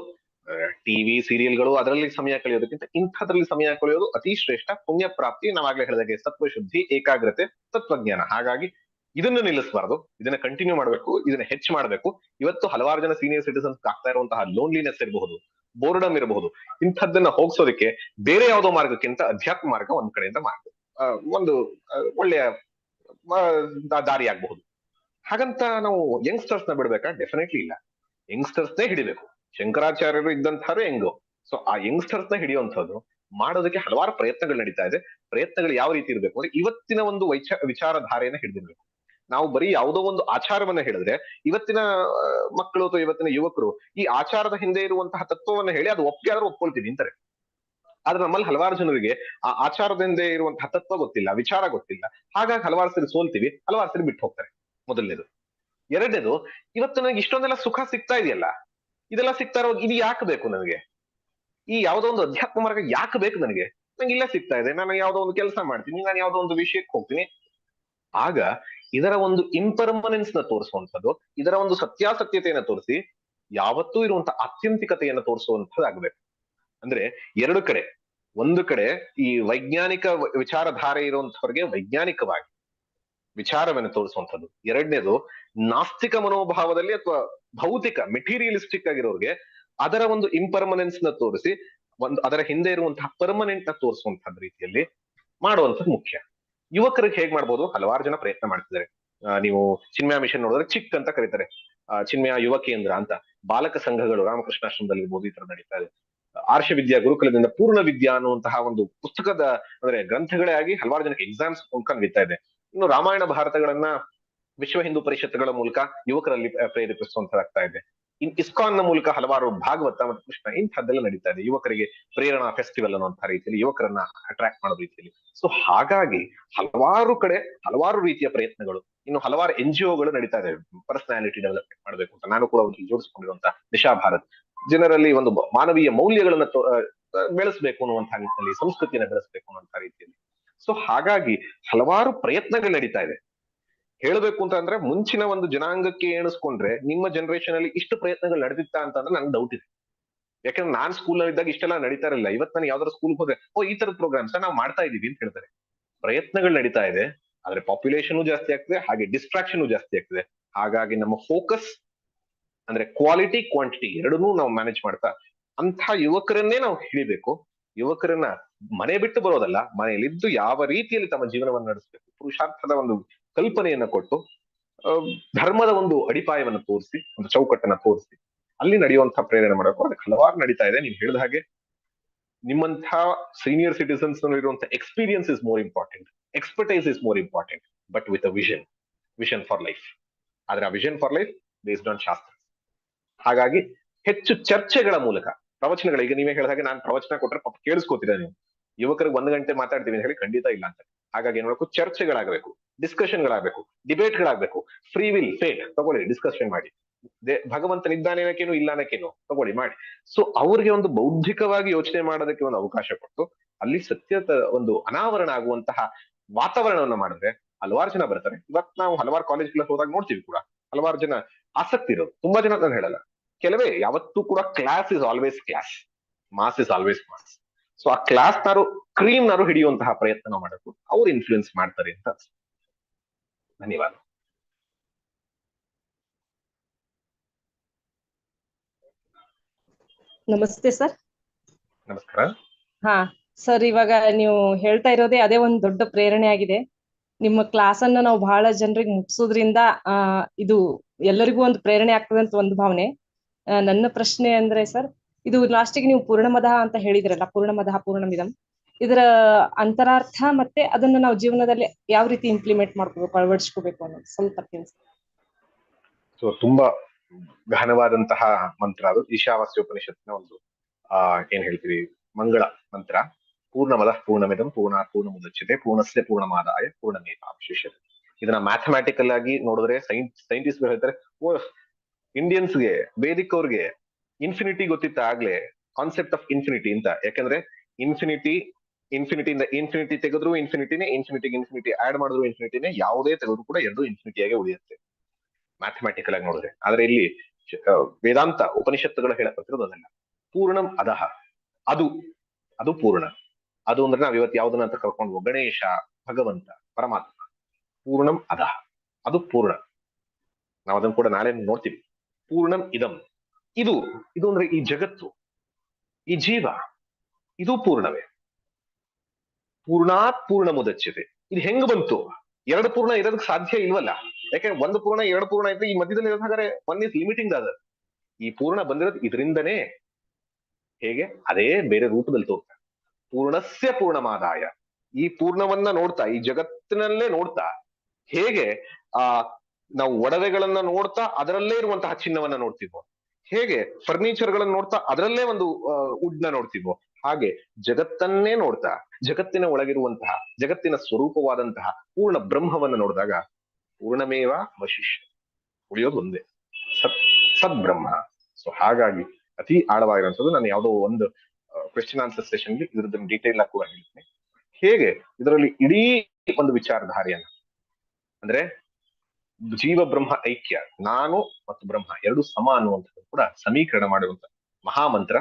ಟಿವಿ ಸೀರಿಯಲ್ಗಳು ಅದರಲ್ಲಿ ಸಮಯ ಕಳೆಯೋದಕ್ಕಿಂತ ಇಂಥದ್ರಲ್ಲಿ ಸಮಯ ಕಳೆಯೋದು ಅತಿ ಶ್ರೇಷ್ಠ ಪುಣ್ಯ ಪ್ರಾಪ್ತಿ ನಾವಾಗ್ಲೇ ಹೇಳಿದಾಗೆ ಸತ್ವಶುದ್ಧಿ ಏಕಾಗ್ರತೆ, ತತ್ವಜ್ಞಾನ. ಹಾಗಾಗಿ ಇದನ್ನು ನಿಲ್ಲಿಸಬಾರ್ದು. ಇದನ್ನ ಕಂಟಿನ್ಯೂ ಮಾಡಬೇಕು, ಇದನ್ನ ಹೆಚ್ಚು ಮಾಡಬೇಕು. ಇವತ್ತು ಹಲವಾರು ಜನ ಸೀನಿಯರ್ ಸಿಟಿಸನ್ಸ್ ಆಗ್ತಾ ಇರುವಂತಹ ಲೋನ್ಲಿನೆಸ್ ಇರಬಹುದು ಬೋರ್ಡಮ್ ಇರಬಹುದು, ಇಂಥದ್ದನ್ನ ಹೋಗ್ಸೋದಕ್ಕೆ ಬೇರೆ ಯಾವುದೋ ಮಾರ್ಗಕ್ಕಿಂತ ಅಧ್ಯಾತ್ಮ ಮಾರ್ಗ ಒಂದ್ ಕಡೆಯಿಂದ ಮಾರ್ಗ. ಒಂದು ಒಳ್ಳೆಯ ದಾರಿ ಆಗಬಹುದು. ಹಾಗಂತ ನಾವು ಯಂಗ್ಸ್ಟರ್ಸ್ನ ಬಿಡ್ಬೇಕಾ? ಡೆಫಿನೆಟ್ಲಿ ಇಲ್ಲ. ಯಂಗ್ಸ್ಟರ್ಸ್ ನೇ ಹಿಡಿಬೇಕು. ಶಂಕರಾಚಾರ್ಯರು ಇದ್ದಂಥವ್ರು ಹೆಂಗೋ. ಸೊ ಆ ಯಂಗ್ಸ್ಟರ್ಸ್ನ ಹಿಡಿಯುವಂಥದ್ದು ಮಾಡೋದಕ್ಕೆ ಹಲವಾರು ಪ್ರಯತ್ನಗಳು ನಡೀತಾ ಇದೆ. ಪ್ರಯತ್ನಗಳು ಯಾವ ರೀತಿ ಇರಬೇಕು ಅಂದ್ರೆ ಇವತ್ತಿನ ಒಂದು ವೈಚ, ವಿಚಾರಧಾರೆಯನ್ನ ಹಿಡಿದಿರ್ಬೇಕು. ನಾವು ಬರೀ ಯಾವುದೋ ಒಂದು ಆಚಾರವನ್ನ ಹೇಳಿದ್ರೆ ಇವತ್ತಿನ ಮಕ್ಕಳು ಅಥವಾ ಇವತ್ತಿನ ಯುವಕರು ಈ ಆಚಾರದ ಹಿಂದೆ ಇರುವಂತಹ ತತ್ವವನ್ನ ಹೇಳಿ ಅದು ಒಪ್ಪಿಗೆ ಆದ್ರೂ ಒಪ್ಕೊಳ್ತೀನಿ ಅಂತಾರೆ. ಆದ್ರೆ ನಮ್ಮಲ್ಲಿ ಹಲವಾರು ಜನರಿಗೆ ಆ ಆಚಾರದಿಂದ ಇರುವಂತಹ ತತ್ವ ಗೊತ್ತಿಲ್ಲ, ವಿಚಾರ ಗೊತ್ತಿಲ್ಲ. ಹಾಗಾಗಿ ಹಲವಾರು ಸರಿ ಸೋಲ್ತೀವಿ, ಹಲವಾರು ಸರಿ ಬಿಟ್ಟು ಹೋಗ್ತಾರೆ ಮೊದಲನೇದು. ಎರಡನೇದು, ಇವತ್ತು ನನಗೆ ಇಷ್ಟೊಂದೆಲ್ಲ ಸುಖ ಸಿಗ್ತಾ ಇದೆಯಲ್ಲ, ಇದೆಲ್ಲ ಸಿಗ್ತಾ ಇರೋ ಇದು ಯಾಕೆ ಬೇಕು ನನಗೆ? ಈ ಯಾವ್ದೋ ಒಂದು ಅಧ್ಯಾತ್ಮ ಮಾರ್ಗ ಯಾಕೆ ಬೇಕು ನನಗೆ? ನಂಗೆ ಇಲ್ಲ ಸಿಗ್ತಾ ಇದೆ, ನಾನು ಯಾವ್ದೋ ಒಂದು ಕೆಲಸ ಮಾಡ್ತೀನಿ, ನಾನು ಯಾವ್ದೋ ಒಂದು ವಿಷಯಕ್ಕೆ ಹೋಗ್ತೀನಿ. ಆಗ ಇದರ ಒಂದು ಇಂಪರ್ಮನೆನ್ಸ್ನ ತೋರಿಸುವಂಥದ್ದು, ಇದರ ಒಂದು ಸತ್ಯಾಸತ್ಯತೆಯನ್ನು ತೋರಿಸಿ, ಯಾವತ್ತೂ ಇರುವಂತಹ ಆತ್ಯಂತಿಕತೆಯನ್ನು ತೋರಿಸುವಂಥದ್ದಾಗಬೇಕು. ಅಂದ್ರೆ ಎರಡು ಕಡೆ. ಒಂದು ಕಡೆ ಈ ವೈಜ್ಞಾನಿಕ ವಿಚಾರಧಾರೆ ಇರುವಂತವ್ರಿಗೆ ವೈಜ್ಞಾನಿಕವಾಗಿ ವಿಚಾರವನ್ನು ತೋರಿಸುವಂಥದ್ದು. ಎರಡನೇದು ನಾಸ್ತಿಕ ಮನೋಭಾವದಲ್ಲಿ ಅಥವಾ ಭೌತಿಕ, ಮೆಟೀರಿಯಲಿಸ್ಟಿಕ್ ಆಗಿರೋರಿಗೆ ಅದರ ಒಂದು ಇಂಪರ್ಮನೆನ್ಸ್ನ ತೋರಿಸಿ, ಒಂದು ಅದರ ಹಿಂದೆ ಇರುವಂತಹ ಪರ್ಮನೆಂಟ್ನ ತೋರಿಸುವಂತಹ ರೀತಿಯಲ್ಲಿ ಮಾಡುವಂಥದ್ದು ಮುಖ್ಯ. ಯುವಕರಿಗೆ ಹೇಗ್ ಮಾಡ್ಬೋದು? ಹಲವಾರು ಜನ ಪ್ರಯತ್ನ ಮಾಡ್ತಿದ್ದಾರೆ. ನೀವು ಚಿನ್ಮಯ ಮಿಷನ್ ನೋಡಿದ್ರೆ ಚಿಕ್ ಅಂತ ಕರೀತಾರೆ. ಚಿನ್ಮಯ ಯುವ ಕೇಂದ್ರ ಅಂತ. ಬಾಲಕ ಸಂಘಗಳು ರಾಮಕೃಷ್ಣಾಶ್ರಮದಲ್ಲಿ ಇರ್ಬೋದು ಈ ತರ ನಡೀತಾ ಇದೆ. ಆರ್ಷ ವಿದ್ಯಾ ಗುರುಕುಲದಿಂದ ಪೂರ್ಣ ವಿದ್ಯಾ ಅನ್ನುವಂತಹ ಒಂದು ಪುಸ್ತಕದ ಅಂದ್ರೆ ಗ್ರಂಥಗಳೇ ಆಗಿ ಹಲವಾರು ಜನಕ್ಕೆ ಎಕ್ಸಾಮ್ಸ್ ಮೂಲಕ ನಡೀತಾ ಇದೆ. ಇನ್ನು ರಾಮಾಯಣ ಭಾರತಗಳನ್ನ ವಿಶ್ವ ಹಿಂದೂ ಪರಿಷತ್ಗಳ ಮೂಲಕ ಯುವಕರಲ್ಲಿ ಪ್ರೇರೇಪಿಸುವಂತಾಗ್ತಾ ಇದೆ. ಇನ್ ಇಸ್ಕಾನ್ನ ಮೂಲಕ ಹಲವಾರು ಭಾಗವತ ಮತ್ತು ಕೃಷ್ಣ ಇಂಥದ್ದೆಲ್ಲ ನಡೀತಾ ಇದೆ. ಯುವಕರಿಗೆ ಪ್ರೇರಣಾ ಫೆಸ್ಟಿವಲ್ ಅನ್ನುವಂತಹ ರೀತಿಯಲ್ಲಿ ಯುವಕರನ್ನ ಅಟ್ರಾಕ್ಟ್ ಮಾಡೋ ರೀತಿಯಲ್ಲಿ. ಸೊ ಹಾಗಾಗಿ ಹಲವಾರು ಕಡೆ ಹಲವಾರು ರೀತಿಯ ಪ್ರಯತ್ನಗಳು, ಇನ್ನು ಹಲವಾರು ಎನ್ ಜಿ ಒಗಳು ನಡೀತಾ ಇದೆ. ಪರ್ಸನಾಲಿಟಿ ಡೆವಲಪ್ಮೆಂಟ್ ಮಾಡಬೇಕು ಅಂತ ನಾನು ಕೂಡ ಒಂದು ಜೋಡಿಸಿಕೊಂಡಿರುವಂತಹ ದಿಶಾ ಭಾರತ್. ಜನರಲ್ಲಿ ಒಂದು ಮಾನವೀಯ ಮೌಲ್ಯಗಳನ್ನ ಬೆಳೆಸಬೇಕು ಅನ್ನುವಂತಹ ನಿಟ್ಟಿನಲ್ಲಿ, ಸಂಸ್ಕೃತಿಯನ್ನ ಬೆಳೆಸಬೇಕು ಅನ್ನುವಂತಹ ರೀತಿಯಲ್ಲಿ. ಸೊ ಹಾಗಾಗಿ ಹಲವಾರು ಪ್ರಯತ್ನಗಳು ನಡೀತಾ ಇದೆ. ಹೇಳಬೇಕು ಅಂತ ಅಂದ್ರೆ ಮುಂಚಿನ ಒಂದು ಜನಾಂಗಕ್ಕೆ ಎಣಿಸ್ಕೊಂಡ್ರೆ ನಿಮ್ಮ ಜನರೇಷನ್ ಅಲ್ಲಿ ಇಷ್ಟು ಪ್ರಯತ್ನಗಳು ನಡೆದಿತ್ತಾ ಅಂತಂದ್ರೆ ನನ್ಗೆ ಡೌಟ್ ಇದೆ. ಯಾಕಂದ್ರೆ ನಾನ್ ಸ್ಕೂಲ್ ಇದ್ದಾಗ ಇಷ್ಟೆಲ್ಲ ನಡೀತಾ ಇರಲಿಲ್ಲ. ಇವತ್ತು ನಾನು ಯಾವ್ದಾದ್ರು ಸ್ಕೂಲ್ ಹೋದ್ರೆ, ಓ, ಈ ತರದ ಪ್ರೋಗ್ರಾಮ್ಸ್ ನಾವು ಮಾಡ್ತಾ ಇದೀವಿ ಅಂತ ಹೇಳ್ತಾರೆ. ಪ್ರಯತ್ನಗಳು ನಡೀತಾ ಇದೆ, ಆದ್ರೆ ಪಾಪ್ಯುಲೇಷನ್ ಜಾಸ್ತಿ ಆಗ್ತದೆ, ಹಾಗೆ ಡಿಸ್ಟ್ರಾಕ್ಷನ್ ಜಾಸ್ತಿ ಆಗ್ತದೆ. ಹಾಗಾಗಿ ನಮ್ಮ ಫೋಕಸ್ ಅಂದ್ರೆ ಕ್ವಾಲಿಟಿ ಕ್ವಾಂಟಿಟಿ ಎರಡನ್ನೂ ನಾವು ಮ್ಯಾನೇಜ್ ಮಾಡ್ತಾ ಅಂತ ಯುವಕರನ್ನೇ ನಾವು ಹಿಡಿಬೇಕು. ಯುವಕರನ್ನ ಮನೆ ಬಿಟ್ಟು ಬರೋದಲ್ಲ, ಮನೆಯಲ್ಲಿದ್ದು ಯಾವ ರೀತಿಯಲ್ಲಿ ತಮ್ಮ ಜೀವನವನ್ನು ನಡೆಸಬೇಕು. ಪುರುಷಾರ್ಥದ ಒಂದು ಕಲ್ಪನೆಯನ್ನ ಕೊಟ್ಟು ಧರ್ಮದ ಒಂದು ಅಡಿಪಾಯವನ್ನು ತೋರಿಸಿ, ಒಂದು ಚೌಕಟ್ಟನ್ನ ತೋರಿಸಿ, ಅಲ್ಲಿ ನಡೆಯುವಂತಹ ಪ್ರೇರಣೆ ಮಾಡಬೇಕು ಅದಕ್ಕೆ ಹಲವಾರು ನಡೀತಾ ಇದೆ. ನೀವು ಹೇಳಿದ ಹಾಗೆ ನಿಮ್ಮಂತಹ ಸೀನಿಯರ್ ಸಿಟಿಸನ್ಸ್ ಇರುವಂತಹ experience is more important expertise is more important but with a vision vision for life ಆದ್ರೆ ಆ vision for life based on shastra ಹಾಗಾಗಿ ಹೆಚ್ಚು ಚರ್ಚೆಗಳ ಮೂಲಕ, ಪ್ರವಚನಗಳು, ಈಗ ನೀವೇ ಹೇಳಿದ ಹಾಗೆ ನಾನು ಪ್ರವಚನ ಕೊಟ್ಟರೆ ಪಾಪ ಕೇಳಿಸ್ಕೋತೀರ ನೀವು. ಯುವಕರಿಗೆ ಒಂದು ಗಂಟೆ ಮಾತಾಡ್ತೀವಿ ಅಂತ ಹೇಳಿ ಖಂಡಿತ ಇಲ್ಲ ಅಂತ. ಹಾಗಾಗಿ ಏನ್ ಮಾಡಬೇಕು? ಚರ್ಚೆಗಳಾಗಬೇಕು. ಡಿಸ್ಕಷನ್ಗಳಾಗಬೇಕು ಡಿಬೇಟ್ಗಳಾಗಬೇಕು ಫ್ರೀ ವಿಲ್ ಫೇಟ್ ತಗೊಳ್ಳಿ ಡಿಸ್ಕಷನ್ ಮಾಡಿ. ದೇ- ಭಗವಂತನಿದ್ದಾನೇನಕ್ಕೇನು ಇಲ್ಲ ಅನ್ನಕ್ಕೇನು, ತಗೊಳ್ಳಿ, ಮಾಡಿ. ಸೊ ಅವ್ರಿಗೆ ಒಂದು ಬೌದ್ಧಿಕವಾಗಿ ಯೋಚನೆ ಮಾಡೋದಕ್ಕೆ ಒಂದು ಅವಕಾಶ ಕೊಟ್ಟು, ಅಲ್ಲಿ ಸತ್ಯದ ಒಂದು ಅನಾವರಣ ಆಗುವಂತಹ ವಾತಾವರಣವನ್ನ ಮಾಡಿದ್ರೆ, ಹಲವಾರು ಜನ ಬರ್ತಾರೆ. ಇವತ್ ನಾವು ಹಲವಾರು ಕಾಲೇಜ್ಗಳ ಹೋದಾಗ ನೋಡ್ತೀವಿ ಕೂಡ, ಹಲವಾರು ಜನ ಆಸಕ್ತಿ ಇರೋದು ತುಂಬಾ ಜನ ನಾನು ಹೇಳಲ್ಲ. ಕೆಲವೇ, ಯಾವತ್ತೂ ಕೂಡ class is always class mass is always mass so ಆ ಕ್ಲಾಸ್ ನಾರು ಕ್ರೀಮ್ ನಾರು ಹಿಡಿಯುವಂತಹ ಪ್ರಯತ್ನ ಮಾಡಬೇಕು. ಅವ್ರು ಇನ್ಫ್ಲೂಯೆನ್ಸ್ ಮಾಡ್ತಾರೆ ಅಂತ. ಧನ್ಯವಾದ. ನಮಸ್ತೆ ಸರ್. ನಮಸ್ಕಾರ. ಹಾ ಸರ್ ಇವಾಗ ನೀವು ಹೇಳ್ತಾ ಇರೋದೇ ಅದೇ ಒಂದು ದೊಡ್ಡ ಪ್ರೇರಣೆ ಆಗಿದೆ. ನಿಮ್ಮ ಕ್ಲಾಸ್ ಅನ್ನ ನಾವು ಬಹಳ ಜನರಿಗೆ ಮುಗಿಸೋದ್ರಿಂದ ಆ ಇದು ಎಲ್ಲರಿಗೂ ಒಂದು ಪ್ರೇರಣೆ ಆಗ್ತದೆ ಅಂತ ಒಂದು ಭಾವನೆ. ನನ್ನ ಪ್ರಶ್ನೆ ಅಂದ್ರೆ ಸರ್ ಇದು ಲಾಸ್ಟಿಗೆ ನೀವು ಪೂರ್ಣಮದಹ ಅಂತ ಹೇಳಿದ್ರಲ್ಲ ಪೂರ್ಣಮದಹ ಪೂರ್ಣಮಿದಂ. ಇದರ ಅಂತರಾರ್ಥ ಮತ್ತೆ ಅದನ್ನ ನಾವು ಜೀವನದಲ್ಲಿ ಯಾವ ರೀತಿ ಇಂಪ್ಲಿಮೆಂಟ್ ಮಾಡ್ಕೋಬೇಕು, ಅಳವಡಿಸ್ಕೋಬೇಕು ಅನ್ನೋದು ಸ್ವಲ್ಪ ಸೊ ತುಂಬಾ ಘನವಾದಂತಹ ಮಂತ್ರ ಅದು. ಈಶಾವಾಸ್ಯ ಉಪನಿಷತ್ನ ಒಂದು, ಆ, ಏನ್ ಹೇಳ್ತೀವಿ ಮಂಗಳ ಮಂತ್ರ. ಪೂರ್ಣಮದ ಪೂರ್ಣಮಿದಂ ಪೂರ್ಣ ಪೂರ್ಣ ಮುದಚ್ಯತೆ ಪೂರ್ಣಸ್ಯ ಪೂರ್ಣಮಾದಾಯ ಪೂರ್ಣಮೇವಾಶಿಷ್ಯತೆ ಇದನ್ನ ಮ್ಯಾಥಮ್ಯಾಟಿಕಲ್ ಆಗಿ ನೋಡಿದ್ರೆ ಸೈನ್ಸ್ ಸೈಂಟಿಸ್ಟ್ ಹೇಳ್ತಾರೆ, ಓ ಇಂಡಿಯನ್ಸ್ಗೆ ವೇದಿಕ್ ಅವ್ರಿಗೆ ಇನ್ಫಿನಿಟಿ ಗೊತ್ತಿತ್ತ ಆಗ್ಲೇ ಕಾನ್ಸೆಪ್ಟ್ ಆಫ್ ಇನ್ಫಿನಿಟಿ ಅಂತ. ಯಾಕಂದ್ರೆ ಇನ್ಫಿನಿಟಿ ಇನ್ಫಿನಿಟಿಯಿಂದ ಇನ್ಫಿನಿಟಿ ತೆಗೆದ್ರು ಇನ್ಫಿನಿಟಿನೇ ಇನ್ಫಿನಿಟಿಗೆ ಇನ್ಫಿನಿಟಿ ಆಡ್ ಮಾಡಿದ್ರು ಇನ್ಫಿನಿಟಿನೇ ಯಾವುದೇ ತೆಗೆದ್ರು ಕೂಡ ಎರಡು ಇನ್ಫಿನಿಟಿಯಾಗಿ ಉಳಿಯುತ್ತೆ. ಮ್ಯಾಥಮೆಟಿಕಲ್ ಆಗಿ ನೋಡಿದ್ರೆ. ಆದ್ರೆ ಇಲ್ಲಿ ವೇದಾಂತ ಉಪನಿಷತ್ತುಗಳು ಹೇಳಪಟ್ಟಿರೋದು ಅದಲ್ಲ. ಪೂರ್ಣಂ ಅದಹ ಅದು ಅದು ಪೂರ್ಣ. ಅದು ಅಂದ್ರೆ ನಾವ್ ಇವತ್ತು ಯಾವ್ದನ್ನ ಅಂತ ಕರ್ಕೊಂಡು ಗಣೇಶ, ಭಗವಂತ, ಪರಮಾತ್ಮ. ಪೂರ್ಣಂ ಅದಹ ಅದು ಪೂರ್ಣ. ನಾವು ಅದನ್ನ ಕೂಡ ನಾಳೆ ನೋಡ್ತೀವಿ. ಪೂರ್ಣಂ ಇದಂ. ಇದು ಇದು ಅಂದ್ರೆ ಈ ಜಗತ್ತು. ಈ ಜೀವ. ಇದು ಪೂರ್ಣವೇ. ಪೂರ್ಣಾತ್ ಪೂರ್ಣ ಮುದಚ್ಯತೆ ಇದು ಹೆಂಗ್ ಬಂತು? ಎರಡು ಪೂರ್ಣ ಇರೋದಕ್ಕೆ ಸಾಧ್ಯ ಇಲ್ವಲ್ಲ? ಯಾಕೆ ಒಂದು ಪೂರ್ಣ, ಎರಡು ಪೂರ್ಣ ಇದ್ರೆ ಈ ಮಧ್ಯದಲ್ಲಿ ಇರೋದಾದ್ರೆ ಒನ್ ಇಸ್ ಲಿಮಿಟಿಂಗ್ ಅದ. ಈ ಪೂರ್ಣ ಬಂದಿರೋದು ಇದರಿಂದನೇ ಹೇಗೆ? ಅದೇ ಬೇರೆ ರೂಪದಲ್ಲಿ ತೋರ್ತ. ಪೂರ್ಣಸ್ಯ ಪೂರ್ಣಮಾದಾಯ. ಈ ಪೂರ್ಣವನ್ನ ನೋಡ್ತಾ, ಈ ಜಗತ್ತಿನಲ್ಲೇ ನೋಡ್ತಾ, ಹೇಗೆ, ಆ, ನಾವು ಒಡವೆಗಳನ್ನ ನೋಡ್ತಾ, ಅದರಲ್ಲೇ ಇರುವಂತಹ ಚಿನ್ನವನ್ನ ನೋಡ್ತಿದ್ವೋ? ಹೇಗೆ ಫರ್ನಿಚರ್ ಗಳನ್ನ ನೋಡ್ತಾ, ಅದರಲ್ಲೇ ಒಂದು ವುಡ್ನ ಹಾಗೆ ಜಗತ್ತನ್ನೇ ನೋಡ್ತಾ, ಜಗತ್ತಿನ ಒಳಗಿರುವಂತಹ, ಜಗತ್ತಿನ ಸ್ವರೂಪವಾದಂತಹ ಪೂರ್ಣ ಬ್ರಹ್ಮವನ್ನ ನೋಡಿದಾಗ ಪೂರ್ಣಮೇವ ವಶಿಷ್ಯ ಉಳಿಯೋದು ಒಂದೇ. ಸತ್, ಸದ್ಬ್ರಹ್ಮ. ಸೊ ಹಾಗಾಗಿ ಅತಿ ಆಳವಾಗಿರುವಂಥದ್ದು ನಾನು ಯಾವುದೋ ಒಂದು ಕ್ವೆಶನ್ ಆನ್ಸರ್ ಸೆಷನ್ಗೆ ಇದ್ರದ್ದು ಡೀಟೇಲ್ ಆಗಿ ಕೂಡ ಹೇಳ್ತೀನಿ ಹೇಗೆ? ಇದರಲ್ಲಿ ಇಡೀ ಒಂದು ವಿಚಾರಧಾರೆಯನ್ನ, ಅಂದ್ರೆ ಜೀವ, ಬ್ರಹ್ಮ, ಐಕ್ಯ, ನಾನು ಮತ್ತು ಬ್ರಹ್ಮ ಎರಡು ಸಮ ಅನ್ನುವಂಥದ್ದು ಕೂಡ ಸಮೀಕರಣ ಮಾಡುವಂತ ಮಹಾಮಂತ್ರ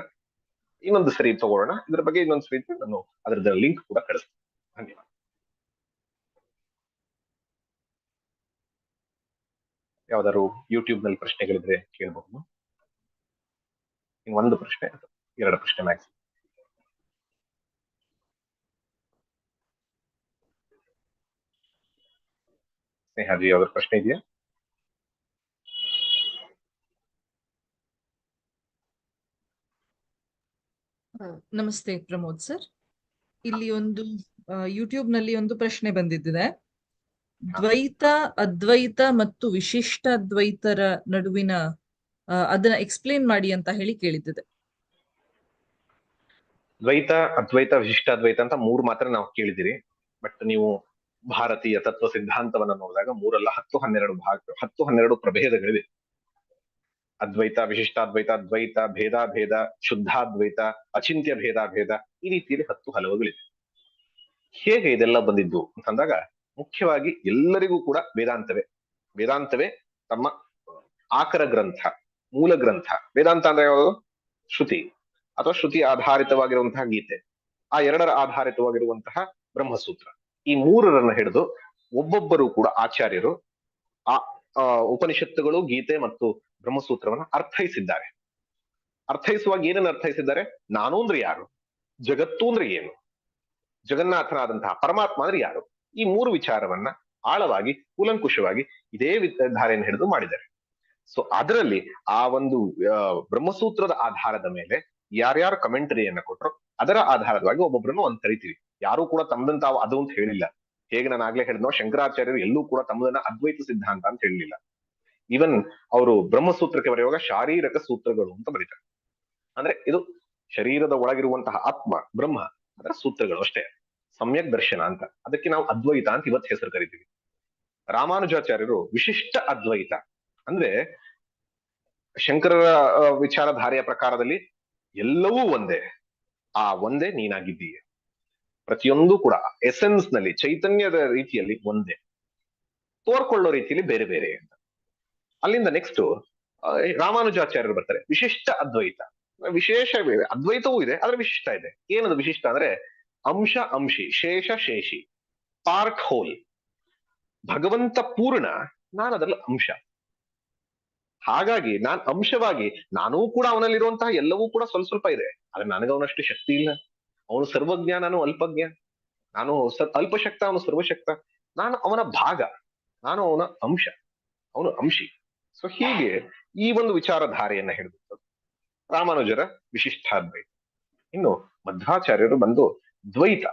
ಇನ್ನೊಂದು ಸರಿ ತಗೊಳ್ಳೋಣ ಇದ್ರ ಬಗ್ಗೆ ಇನ್ನೊಂದು ಸರಿ ನಾನು ಅದರದ ಲಿಂಕ್ ಕೂಡ ಕಳಿಸ್ತೀನಿ. ಧನ್ಯವಾದ. ಯಾವ್ದಾದ್ರು ಯೂಟ್ಯೂಬ್ನಲ್ಲಿ ಪ್ರಶ್ನೆಗಳಿದ್ರೆ ಕೇಳಬಹುದು ಒಂದು ಪ್ರಶ್ನೆ ಎರಡು ಪ್ರಶ್ನೆ ಮ್ಯಾಕ್ಸಿಮಮ್ ಸ್ನೇಹಾಜಿ ಯಾವ್ದಾದ್ರು ಪ್ರಶ್ನೆ ಇದೆಯಾ? ನಮಸ್ತೆ ಪ್ರಮೋದ್ ಸರ್. ಇಲ್ಲಿ ಒಂದು ಯೂಟ್ಯೂಬ್ನಲ್ಲಿ ಒಂದು ಪ್ರಶ್ನೆ ಬಂದಿದ್ದಿದೆ. ದ್ವೈತ, ಅದ್ವೈತ ಮತ್ತು ವಿಶಿಷ್ಟ ಅದ್ವೈತರ ನಡುವಿನ ಅದನ್ನ ಎಕ್ಸ್ಪ್ಲೇನ್ ಮಾಡಿ ಅಂತ ಹೇಳಿ ಕೇಳಿದ್ದಿದೆ. ದ್ವೈತ, ಅದ್ವೈತ, ವಿಶಿಷ್ಟ ಅದ್ವೈತ ಅಂತ ಮೂರು ಮಾತ್ರ ನಾವು ಕೇಳಿದಿರಿ ಬಟ್ ನೀವು ಭಾರತೀಯ ತತ್ವ ಸಿದ್ಧಾಂತವನ್ನ ನೋಡಿದಾಗ ಮೂರಲ್ಲ, ಹತ್ತು, ಹನ್ನೆರಡು ಭಾಗ, ಹತ್ತು, ಹನ್ನೆರಡು ಪ್ರಭೇದಗಳಿವೆ. ಅದ್ವೈತ ವಿಶಿಷ್ಟಾದ್ವೈತ ದ್ವೈತ ಭೇದ ಭೇದ ಶುದ್ಧಾದ್ವೈತ ಅಚಿಂತ್ಯ ಭೇದ ಭೇದ ಈ ರೀತಿಯಲ್ಲಿ ಹತ್ತು ಹಲವುಗಳಿವೆ. ಹೇಗೆ ಇದೆಲ್ಲ ಬಂದಿದ್ದು ಅಂತಂದಾಗ ಮುಖ್ಯವಾಗಿ ಎಲ್ಲರಿಗೂ ಕೂಡ ವೇದಾಂತವೇ. ವೇದಾಂತವೇ ತಮ್ಮ ಆಕರ ಗ್ರಂಥ ಮೂಲ ಗ್ರಂಥ. ವೇದಾಂತ ಅಂದ್ರೆ ಯಾವುದು? ಶ್ರುತಿ ಅಥವಾ ಶ್ರುತಿ ಆಧಾರಿತವಾಗಿರುವಂತಹ ಗೀತೆ. ಆ ಎರಡರ ಆಧಾರಿತವಾಗಿರುವಂತಹ ಬ್ರಹ್ಮಸೂತ್ರ. ಈ ಮೂರರನ್ನ ಹಿಡಿದು ಒಬ್ಬೊಬ್ಬರು ಕೂಡ ಆಚಾರ್ಯರು ಆ, ಉಪನಿಷತ್ತುಗಳು ಗೀತೆ ಮತ್ತು ಬ್ರಹ್ಮಸೂತ್ರವನ್ನ ಅರ್ಥೈಸಿದ್ದಾರೆ. ಅರ್ಥೈಸುವಾಗ ಏನನ್ನ ಅರ್ಥೈಸಿದ್ದಾರೆ? ನಾನು ಅಂದ್ರೆ ಯಾರು? ಜಗತ್ತು ಅಂದ್ರೆ ಏನು? ಜಗನ್ನಾಥನಾದಂತಹ ಪರಮಾತ್ಮ ಅಂದ್ರೆ ಯಾರು? ಈ ಮೂರು ವಿಚಾರವನ್ನ ಆಳವಾಗಿ, ಕೂಲಂಕುಷವಾಗಿ ಇದೇ ಧಾರೆಯನ್ನು ಹಿಡಿದು ಮಾಡಿದ್ದಾರೆ. ಸೊ ಅದರಲ್ಲಿ ಆ ಒಂದು ಬ್ರಹ್ಮಸೂತ್ರದ ಆಧಾರದ ಮೇಲೆ ಯಾರ್ಯಾರು ಕಮೆಂಟರಿಯನ್ನ ಕೊಟ್ಟರು ಅದರ ಆಧಾರವಾಗಿ ಒಬ್ಬೊಬ್ಬರನ್ನು ಒಂದ್ ಕರಿತೀವಿ. ಯಾರು ಕೂಡ ತಮ್ಮದನ್ನ ತಾವು ಅದು ಅಂತ ಹೇಳಿಲ್ಲ. ಹೇಗೆ ನಾನು ಆಗ್ಲೇ ಹೇಳಿದ್ನೋ, ಶಂಕರಾಚಾರ್ಯರು ಎಲ್ಲೂ ಕೂಡ ತಮ್ಮದನ್ನ ಅದ್ವೈತ ಸಿದ್ಧಾಂತ ಅಂತ ಹೇಳಲಿಲ್ಲ ಈವನ್ ಅವರು ಬ್ರಹ್ಮಸೂತ್ರಕ್ಕೆ ಬರೆಯುವಾಗ ಶಾರೀರಕ ಸೂತ್ರಗಳು ಅಂತ ಬರೀತಾರೆ. ಅಂದ್ರೆ ಇದು ಶರೀರದ ಒಳಗಿರುವಂತಹ ಆತ್ಮ, ಬ್ರಹ್ಮ, ಅದರ ಸೂತ್ರಗಳು ಅಷ್ಟೇ. ಸಮ್ಯಕ್ ದರ್ಶನ ಅಂತ. ಅದಕ್ಕೆ ನಾವು ಅದ್ವೈತ ಅಂತ ಇವತ್ತು ಹೆಸರು ಕರಿತೀವಿ. ರಾಮಾನುಜಾಚಾರ್ಯರು ವಿಶಿಷ್ಟ ಅದ್ವೈತ. ಅಂದ್ರೆ ಶಂಕರರ ವಿಚಾರಧಾರೆಯ ಪ್ರಕಾರದಲ್ಲಿ ಎಲ್ಲವೂ ಒಂದೇ. ಆ ಒಂದೇ ನೀನಾಗಿದ್ದೀಯ. ಪ್ರತಿಯೊಂದು ಕೂಡ ಎಸೆನ್ಸ್ನಲ್ಲಿ, ಚೈತನ್ಯದ ರೀತಿಯಲ್ಲಿ ಒಂದೇ. ತೋರ್ಕೊಳ್ಳೋ ರೀತಿಯಲ್ಲಿ ಬೇರೆ ಬೇರೆ ಅಂತ. ಅಲ್ಲಿಂದ ನೆಕ್ಸ್ಟ್ ರಾಮಾನುಜಾಚಾರ್ಯರು ಬರ್ತಾರೆ. ವಿಶಿಷ್ಟ ಅದ್ವೈತ. ವಿಶೇಷ ಅದ್ವೈತವೂ ಇದೆ, ಆದ್ರೆ ವಿಶಿಷ್ಟ ಇದೆ. ಏನದು ವಿಶಿಷ್ಟ ಅಂದ್ರೆ ಅಂಶ ಅಂಶಿ, ಶೇಷ ಶೇಷಿ ಪಾರ್ಟ್ ಹೋಲ್, ಭಗವಂತ ಪೂರ್ಣ ನಾನು ಅದರಲ್ಲಿ ಅಂಶ. ಹಾಗಾಗಿ ನಾನ್ ಅಂಶವಾಗಿ, ನಾನೂ ಕೂಡ ಅವನಲ್ಲಿರುವಂತಹ ಎಲ್ಲವೂ ಕೂಡ ಸ್ವಲ್ಪ ಸ್ವಲ್ಪ ಇದೆ. ಆದ್ರೆ ನನಗೆ ಅವನಷ್ಟು ಶಕ್ತಿ ಇಲ್ಲ. ಅವನು ಸರ್ವಜ್ಞ ನಾನು ಅಲ್ಪಜ್ಞ. ನಾನು ಅಲ್ಪಶಕ್ತ, ಅವನು ಸರ್ವಶಕ್ತ. ನಾನು ಅವನ ಭಾಗ. ನಾನು ಅವನ ಅಂಶ. ಅವನು ಅಂಶಿ. ಸೊ ಹೀಗೆ ಈ ಒಂದು ವಿಚಾರಧಾರೆಯನ್ನ ಹೇಳುವಂಥದ್ದು ರಾಮಾನುಜರ ವಿಶಿಷ್ಟಾದ್ವೈತ ಇನ್ನು ಮಧ್ವಾಚಾರ್ಯರು ಬಂದು ದ್ವೈತ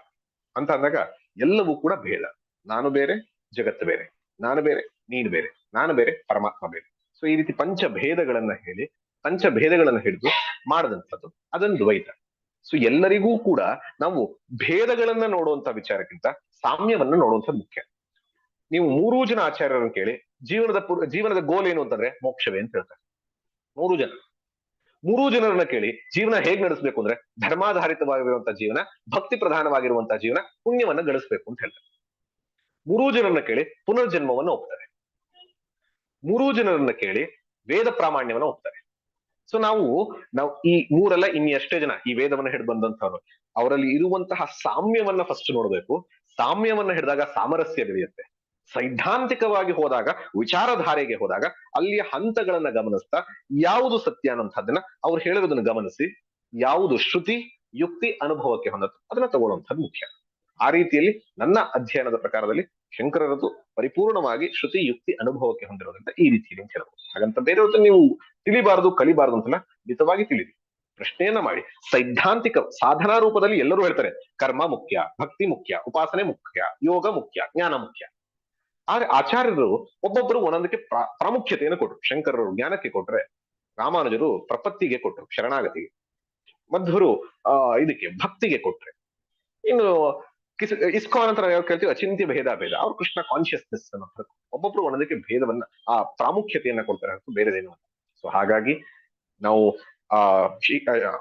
ಅಂತ ಅಂದಾಗ ಎಲ್ಲವೂ ಕೂಡ ಭೇದ ನಾನು ಬೇರೆ, ಜಗತ್ತು ಬೇರೆ. ನಾನು ಬೇರೆ, ನೀನು ಬೇರೆ. ನಾನು ಬೇರೆ, ಪರಮಾತ್ಮ ಬೇರೆ. ಸೊ ಈ ರೀತಿ ಪಂಚ ಭೇದಗಳನ್ನ ಹೇಳಿ ಪಂಚ ಭೇದಗಳನ್ನ ಹಿಡಿದು ಮಾಡದಂಥದ್ದು ಅದೊಂದು ದ್ವೈತ. ಸೊ ಎಲ್ಲರಿಗೂ ಕೂಡ ನಾವು ಭೇದಗಳನ್ನ ನೋಡುವಂತ ವಿಚಾರಕ್ಕಿಂತ ಸಾಮ್ಯವನ್ನ ನೋಡುವಂತ ಮುಖ್ಯ. ನೀವು ಮೂರು ಜನ ಆಚಾರ್ಯರನ್ನು ಕೇಳಿ, ಜೀವನದ ಜೀವನದ ಗೋಲ್ ಏನು ಅಂತಂದ್ರೆ ಮೋಕ್ಷವೇ ಅಂತ ಹೇಳ್ತಾರೆ. ಮೂರು ಜನ. ಮೂರೂ ಜನರನ್ನ ಕೇಳಿ, ಜೀವನ ಹೇಗ್ ನಡೆಸಬೇಕು ಅಂದ್ರೆ ಧರ್ಮಾಧಾರಿತವಾಗಿರುವಂತಹ ಜೀವನ, ಭಕ್ತಿ ಪ್ರಧಾನವಾಗಿರುವಂತಹ ಜೀವನ, ಪುಣ್ಯವನ್ನ ಗಳಿಸ್ಬೇಕು ಅಂತ ಹೇಳ್ತಾರೆ. ಮೂರು ಜನರನ್ನ ಕೇಳಿ, ಪುನರ್ಜನ್ಮವನ್ನ ಒಪ್ತಾರೆ. ಮೂರೂ ಜನರನ್ನ ಕೇಳಿ, ವೇದ ಪ್ರಾಮಾಣ್ಯವನ್ನ ಒಪ್ತಾರೆ. ಸೊ ನಾವು ನಾವು ಈ ಮೂರಲ್ಲ ಇನ್ನು ಎಷ್ಟೇ ಜನ, ಈ ವೇದವನ್ನ ಹಿಡಿದು ಬಂದಂತವ್ರು ಅವರಲ್ಲಿ ಇರುವಂತಹ ಸಾಮ್ಯವನ್ನ ಫಸ್ಟ್ ನೋಡ್ಬೇಕು. ಸಾಮ್ಯವನ್ನ ಹಿಡಿದಾಗ ಸಾಮರಸ್ಯ ಬೆಳೆಯುತ್ತೆ. ಸೈದ್ಧಾಂತಿಕವಾಗಿ ಹೋದಾಗ, ವಿಚಾರಧಾರೆಗೆ ಹೋದಾಗ, ಅಲ್ಲಿಯ ಹಂತಗಳನ್ನ ಗಮನಿಸ್ತಾ, ಯಾವುದು ಸತ್ಯ ಅನ್ನೋಂಥದ್ದನ್ನ ಅವ್ರು ಹೇಳಿರೋದನ್ನ ಗಮನಿಸಿ, ಯಾವುದು ಶ್ರುತಿ, ಯುಕ್ತಿ, ಅನುಭವಕ್ಕೆ ಹೊಂದತ್ತು ಅದನ್ನ ತಗೊಳ್ಳುವಂಥದ್ದು ಮುಖ್ಯ. ಆ ರೀತಿಯಲ್ಲಿ ನನ್ನ ಅಧ್ಯಯನದ ಪ್ರಕಾರದಲ್ಲಿ ಶಂಕರರದ್ದು ಪರಿಪೂರ್ಣವಾಗಿ ಶ್ರುತಿ, ಯುಕ್ತಿ, ಅನುಭವಕ್ಕೆ ಹೊಂದಿರೋದ್ರಿಂದ ಈ ರೀತಿಯಲ್ಲಿ ಹೇಳಬಹುದು ಹಾಗಂತ ಬೇರೆಯವ್ರದ್ದು ನೀವು ತಿಳಿಬಾರದು, ಕಲಿಬಾರದು ಅಂತಲ್ಲ, ಮಿತವಾಗಿ ತಿಳಿದಿ ಪ್ರಶ್ನೆಯನ್ನ ಮಾಡಿ. ಸೈದ್ಧಾಂತಿಕ ಸಾಧನಾ ರೂಪದಲ್ಲಿ ಎಲ್ಲರೂ ಹೇಳ್ತಾರೆ, ಕರ್ಮ ಮುಖ್ಯ, ಭಕ್ತಿ ಮುಖ್ಯ, ಉಪಾಸನೆ ಮುಖ್ಯ, ಯೋಗ ಮುಖ್ಯ, ಜ್ಞಾನ ಮುಖ್ಯ. ಆದ್ರೆ ಆಚಾರ್ಯರು ಒಬ್ಬೊಬ್ಬರು ಒಂದೊಂದಕ್ಕೆ ಪ್ರಾ ಪ್ರಾಮುಖ್ಯತೆಯನ್ನು ಕೊಟ್ರು. ಶಂಕರರು ಜ್ಞಾನಕ್ಕೆ ಕೊಟ್ರೆ ರಾಮಾನುಜರು ಪ್ರಪತ್ತಿಗೆ ಕೊಟ್ರು ಶರಣಾಗತಿಗೆ. ಮಧ್ವರು ಆ ಇದಕ್ಕೆ ಭಕ್ತಿಗೆ ಕೊಟ್ರೆ. ಇನ್ನು ಇಸ್ಕಾನ್ ಅಂತ ನಾವು ಕೇಳ್ತೀವಿ ಅಚಿಂತ್ಯ ಭೇದ ಭೇದ. ಅವ್ರು ಕೃಷ್ಣ ಕಾನ್ಶಿಯಸ್ನೆಸ್ ಅನ್ನೋ ಒಬ್ಬೊಬ್ರು ಒಂದೊಂದಕ್ಕೆ ಭೇದವನ್ನ ಆ ಪ್ರಾಮುಖ್ಯತೆಯನ್ನ ಕೊಡ್ತಾರೆ. ಅಂತ ಬೇರೆದೇನು ಸೊ ಹಾಗಾಗಿ ನಾವು ಆ,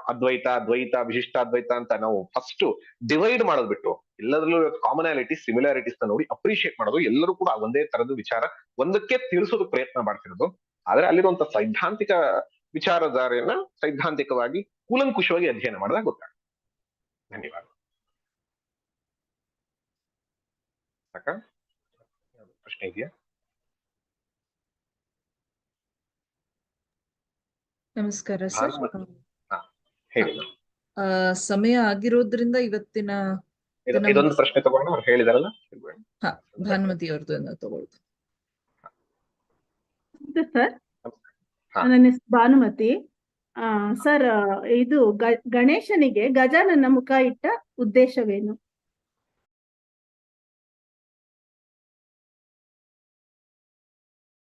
ಅದ್ವೈತ ದ್ವೈತ ವಿಶಿಷ್ಟಾದ್ವೈತ ಅಂತ ನಾವು ಫಸ್ಟ್ ಡಿವೈಡ್ ಮಾಡೋದ್ ಬಿಟ್ಟು ಎಲ್ಲದರಲ್ಲೂ ಕಾಮನಾಲಿಟಿ ಸಿಮಿಲಾರಿಟೀಸ್ ನೋಡಿ ಅಪ್ರಿಶಿಯೇಟ್ ಮಾಡೋದು. ಎಲ್ಲರೂ ಕೂಡ ಒಂದೇ ತರದ ವಿಚಾರ ಒಂದಕ್ಕೆ ತಿಳಿಸೋದು ಪ್ರಯತ್ನ ಮಾಡ್ತಿರೋದು. ಆದ್ರೆ ಅಲ್ಲಿರುವಂತ ಸೈದ್ಧಾಂತಿಕ ವಿಚಾರಧಾರೆಯನ್ನ ಸೈದ್ಧಾಂತಿಕವಾಗಿ ಕೂಲಂಕುಷವಾಗಿ ಅಧ್ಯಯನ ಮಾಡಿದಾಗ ಗೊತ್ತಾಗುತ್ತೆ. ಧನ್ಯವಾದ. ಸಾಕಾ? ಪ್ರಶ್ನೆ ಇದೆಯಾ? ನಮಸ್ಕಾರ ಸರ್. ಹೇಳಿ. ಸಮಯ ಆಗಿರೋದ್ರಿಂದ ಇವತ್ತಿನ ಇದೊಂದು ಪ್ರಶ್ನೆ ತಗೊಂಡು ಅವ್ರು ಹೇಳಿದಾರಲ್ಲ? ಭಾನುಮತಿ ಅವ್ರದ್ದು ತಗೊಳ್ತು ಸರ್. ಹಾ. ನನ್ನ ಹೆಸರು ಭಾನುಮತಿ. ಆ ಸರ್ ಇದು ಗಣೇಶನಿಗೆ ಗಜಾನನ ಮುಖ ಇಟ್ಟ ಉದ್ದೇಶವೇನು?